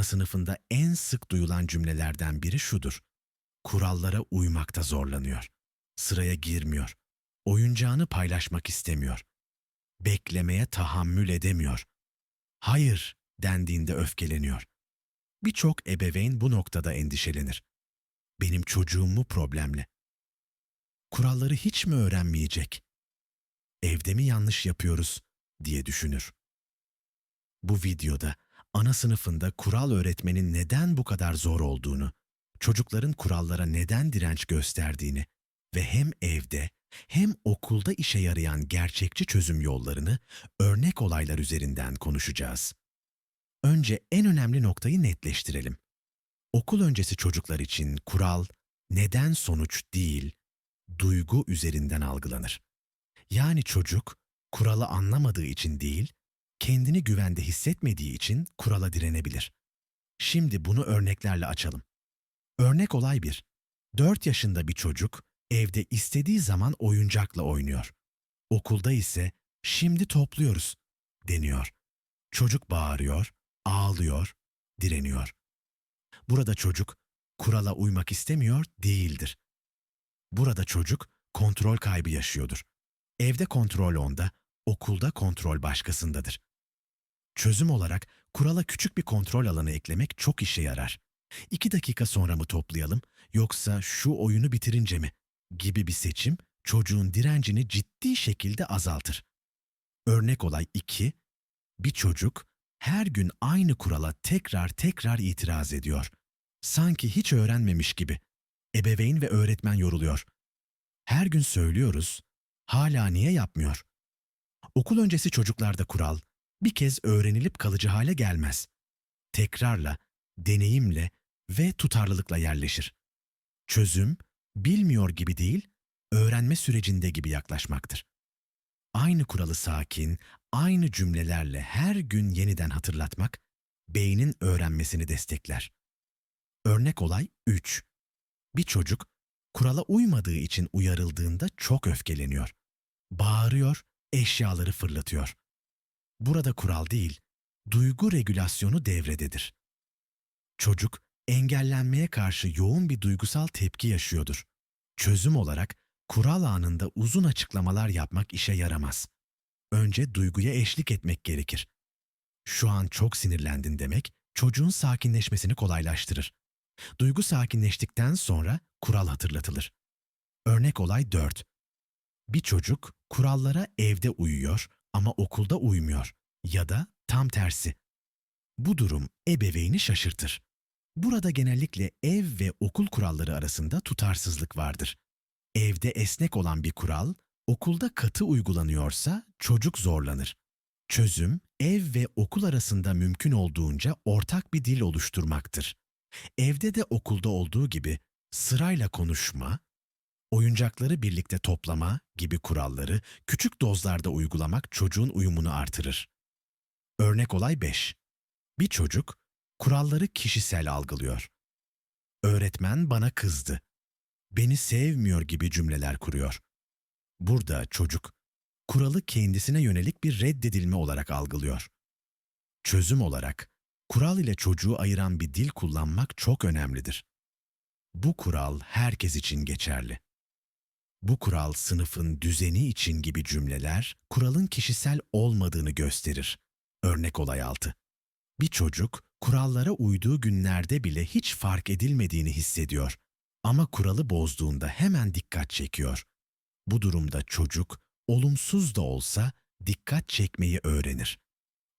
Ana sınıfında en sık duyulan cümlelerden biri şudur. Kurallara uymakta zorlanıyor. Sıraya girmiyor. Oyuncağını paylaşmak istemiyor. Beklemeye tahammül edemiyor. Hayır dendiğinde öfkeleniyor. Birçok ebeveyn bu noktada endişelenir. Benim çocuğum mu problemli? Kuralları hiç mi öğrenmeyecek? Evde mi yanlış yapıyoruz diye düşünür. Bu videoda ana sınıfında kural öğretmenin neden bu kadar zor olduğunu, çocukların kurallara neden direnç gösterdiğini ve hem evde hem okulda işe yarayan gerçekçi çözüm yollarını örnek olaylar üzerinden konuşacağız. Önce en önemli noktayı netleştirelim. Okul öncesi çocuklar için kural neden sonuç değil, duygu üzerinden algılanır. Yani çocuk kuralı anlamadığı için değil, kendini güvende hissetmediği için kurala direnebilir. Şimdi bunu örneklerle açalım. Örnek olay 1. 4 yaşında bir çocuk evde istediği zaman oyuncakla oynuyor. Okulda ise şimdi topluyoruz deniyor. Çocuk bağırıyor, ağlıyor, direniyor. Burada çocuk kurala uymak istemiyor değildir. Burada çocuk kontrol kaybı yaşıyordur. Evde kontrol onda, okulda kontrol başkasındadır. Çözüm olarak kurala küçük bir kontrol alanı eklemek çok işe yarar. İki dakika sonra mı toplayalım yoksa şu oyunu bitirince mi gibi bir seçim çocuğun direncini ciddi şekilde azaltır. Örnek olay 2. Bir çocuk her gün aynı kurala tekrar tekrar itiraz ediyor. Sanki hiç öğrenmemiş gibi. Ebeveyn ve öğretmen yoruluyor. Her gün söylüyoruz, hala niye yapmıyor? Okul öncesi çocuklarda kural bir kez öğrenilip kalıcı hale gelmez. Tekrarla, deneyimle ve tutarlılıkla yerleşir. Çözüm, bilmiyor gibi değil, öğrenme sürecinde gibi yaklaşmaktır. Aynı kuralı sakin, aynı cümlelerle her gün yeniden hatırlatmak, beynin öğrenmesini destekler. Örnek olay 3. Bir çocuk, kurala uymadığı için uyarıldığında çok öfkeleniyor. Bağırıyor, eşyaları fırlatıyor. Burada kural değil, duygu regülasyonu devrededir. Çocuk, engellenmeye karşı yoğun bir duygusal tepki yaşıyordur. Çözüm olarak kural anında uzun açıklamalar yapmak işe yaramaz. Önce duyguya eşlik etmek gerekir. Şu an çok sinirlendin demek, çocuğun sakinleşmesini kolaylaştırır. Duygu sakinleştikten sonra kural hatırlatılır. Örnek olay 4. Bir çocuk kurallara evde uyuyor ama okulda uymuyor ya da tam tersi. Bu durum ebeveyni şaşırtır. Burada genellikle ev ve okul kuralları arasında tutarsızlık vardır. Evde esnek olan bir kural, okulda katı uygulanıyorsa çocuk zorlanır. Çözüm, ev ve okul arasında mümkün olduğunca ortak bir dil oluşturmaktır. Evde de okulda olduğu gibi sırayla konuşma, oyuncakları birlikte toplama gibi kuralları küçük dozlarda uygulamak çocuğun uyumunu artırır. Örnek olay 5. Bir çocuk kuralları kişisel algılıyor. Öğretmen bana kızdı. Beni sevmiyor gibi cümleler kuruyor. Burada çocuk kuralı kendisine yönelik bir reddedilme olarak algılıyor. Çözüm olarak kural ile çocuğu ayıran bir dil kullanmak çok önemlidir. Bu kural herkes için geçerli. Bu kural sınıfın düzeni için gibi cümleler kuralın kişisel olmadığını gösterir. Örnek olay 6. Bir çocuk kurallara uyduğu günlerde bile hiç fark edilmediğini hissediyor ama kuralı bozduğunda hemen dikkat çekiyor. Bu durumda çocuk olumsuz da olsa dikkat çekmeyi öğrenir.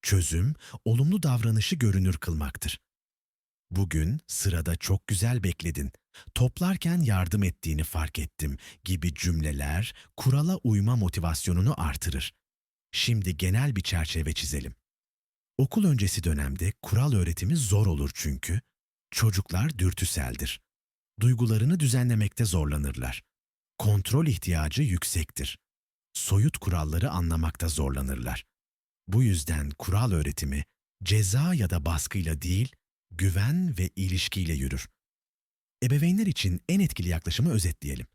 Çözüm olumlu davranışı görünür kılmaktır. Bugün sırada çok güzel bekledin. Toplarken yardım ettiğini fark ettim gibi cümleler kurala uyma motivasyonunu artırır. Şimdi genel bir çerçeve çizelim. Okul öncesi dönemde kural öğretimi zor olur çünkü çocuklar dürtüseldir. Duygularını düzenlemekte zorlanırlar. Kontrol ihtiyacı yüksektir. Soyut kuralları anlamakta zorlanırlar. Bu yüzden kural öğretimi ceza ya da baskıyla değil, güven ve ilişkiyle yürür. Ebeveynler için en etkili yaklaşımı özetleyelim.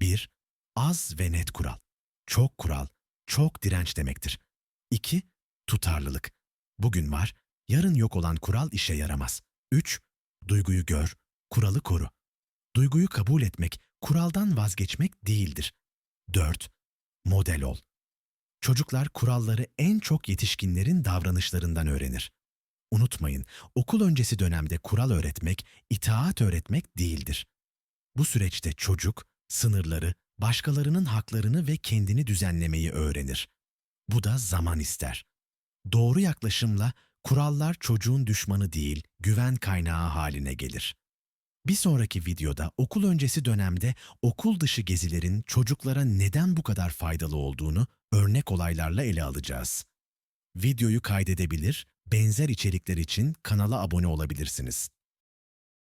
1. Az ve net kural. Çok kural, çok direnç demektir. 2. Tutarlılık. Bugün var, Yarın yok olan kural işe yaramaz. 3. Duyguyu gör, kuralı koru. Duyguyu kabul etmek, kuraldan vazgeçmek değildir. 4. Model ol. Çocuklar kuralları en çok yetişkinlerin davranışlarından öğrenir. Unutmayın, okul öncesi dönemde kural öğretmek, itaat öğretmek değildir. Bu süreçte çocuk, sınırları, başkalarının haklarını ve kendini düzenlemeyi öğrenir. Bu da zaman ister. Doğru yaklaşımla kurallar çocuğun düşmanı değil, güven kaynağı haline gelir. Bir sonraki videoda okul öncesi dönemde okul dışı gezilerin çocuklara neden bu kadar faydalı olduğunu örnek olaylarla ele alacağız. Videoyu kaydedebilir, benzer içerikler için kanala abone olabilirsiniz.